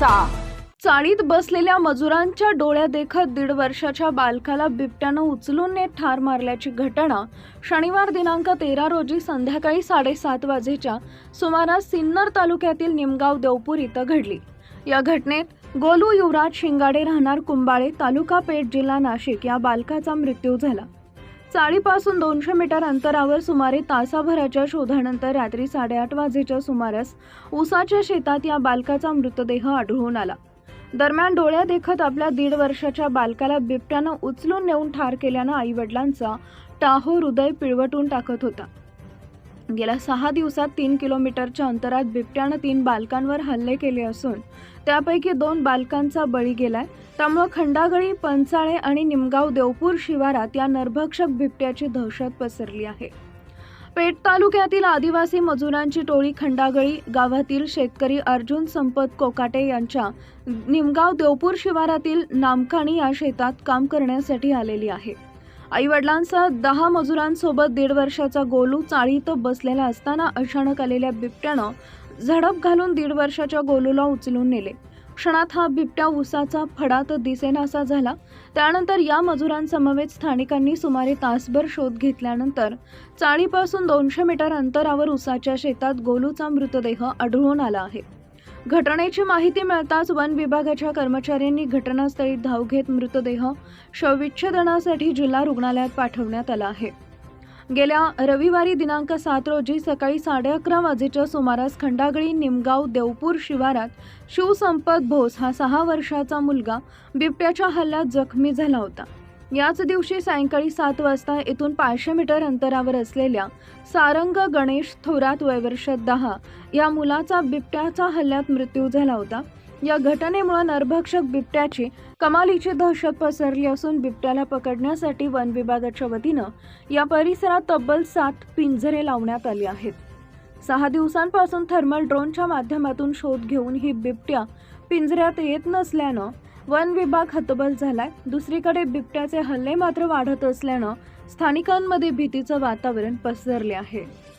करायचा चाळीत बसलेल्या मजुरांच्या डोळ्या देखत दीड वर्षाच्या बालकाला बिबट्यानं उचलून नेत ठार मारल्याची घटना शनिवार दिनांक तेरा रोजी संध्याकाळी साडेसात वाजेच्या सुमारास सिन्नर तालुक्यातील निमगाव देवपूर इथं घडली. या घटनेत गोलू युवराज शिंगाडे राहणार कुंबाळे तालुका पेठ जिल्हा नाशिक या बालकाचा मृत्यू झाला. चाळीपासून दोनशे मीटर अंतरावर सुमारे तासाभराच्या शोधानंतर रात्री साडेआठ वाजेच्या सुमारास उसाच्या शेतात या बालकाचा मृतदेह आढळून आला. दरम्यान डोळ्या देखत आपल्या दीड वर्षाच्या बालकाला बिबट्यानं उचलून नेऊन ठार केल्यानं आईवडिलांचा टाहो हृदय पिळवटून टाकत होता. गेल्या सहा दिवसात तीन किलोमीटरच्या अंतरात बिबट्यानं तीन बालकांवर हल्ले केले असून त्यापैकी दोन बालकांचा बळी गेलाय. त्यामुळं खंडागळी पंचाळे आणि निमगाव देवपूर शिवारात या नरभक्षक बिबट्याची दहशत पसरली आहे. पेठ तालुक्यातील आदिवासी मजुरांची टोळी खंडागळी गावातील शेतकरी अर्जुन संपत कोकाटे यांच्या निमगाव देवपूर शिवारातील नामखाणी या शेतात काम करण्यासाठी आलेली आहे. आईवडिलांसह दहा मजुरांसोबत दीड वर्षाचा गोलू चाळीत बसलेला असताना अचानक आलेल्या बिबट्यानं झडप घालून दीड वर्षाच्या गोलूला उचलून नेले. क्षणात हा बिबट्या उसाचा फडात दिसेनासा झाला. त्यानंतर या मजुरांसमवेत स्थानिकांनी सुमारे तासभर शोध घेतल्यानंतर चाळीपासून दोनशे मीटर अंतरावर उसाच्या शेतात गोलूचा मृतदेह आढळून आला आहे. घटनेची माहिती मिळताच वन विभागाच्या कर्मचाऱ्यांनी घटनास्थळी धाव घेत मृतदेह शवविच्छेदनासाठी जिल्हा रुग्णालयात पाठवण्यात आला आहे. गेल्या रविवारी दिनांक सात रोजी सकाळी साडे अकरा वाजेच्या सुमारास खंडागळी निमगाव देवपूर शिवारात शिवसंपत भोस हा सहा वर्षाचा मुलगा बिबट्याच्या हल्ल्यात जखमी झाला होता. याच दिवशी सायंकाळी सात वाजता येथून पाचशे मीटर अंतरावर असलेल्या सारंग गणेश थोरात वयवर्ष दहा या मुलाचा बिबट्याचा हल्ल्यात मृत्यू झाला होता. या घटनेमुळे नरभक्षक बिबट्याची कमालीची दहशत पसरली असून बिबट्याला पकडण्यासाठी वन विभागाच्या वतीनं या परिसरात तब्बल सात पिंजरे लावण्यात आली आहेत. सहा दिवसांपासून थर्मल ड्रोनच्या माध्यमातून शोध घेऊन ही बिबट्या पिंजऱ्यात येत नसल्यानं वन विभाग हतबल झालाय. दुसरीकडे बिबट्याचे हल्ले मात्र वाढत असल्यानं स्थानिकांमध्ये भीतीचं वातावरण पसरले आहे.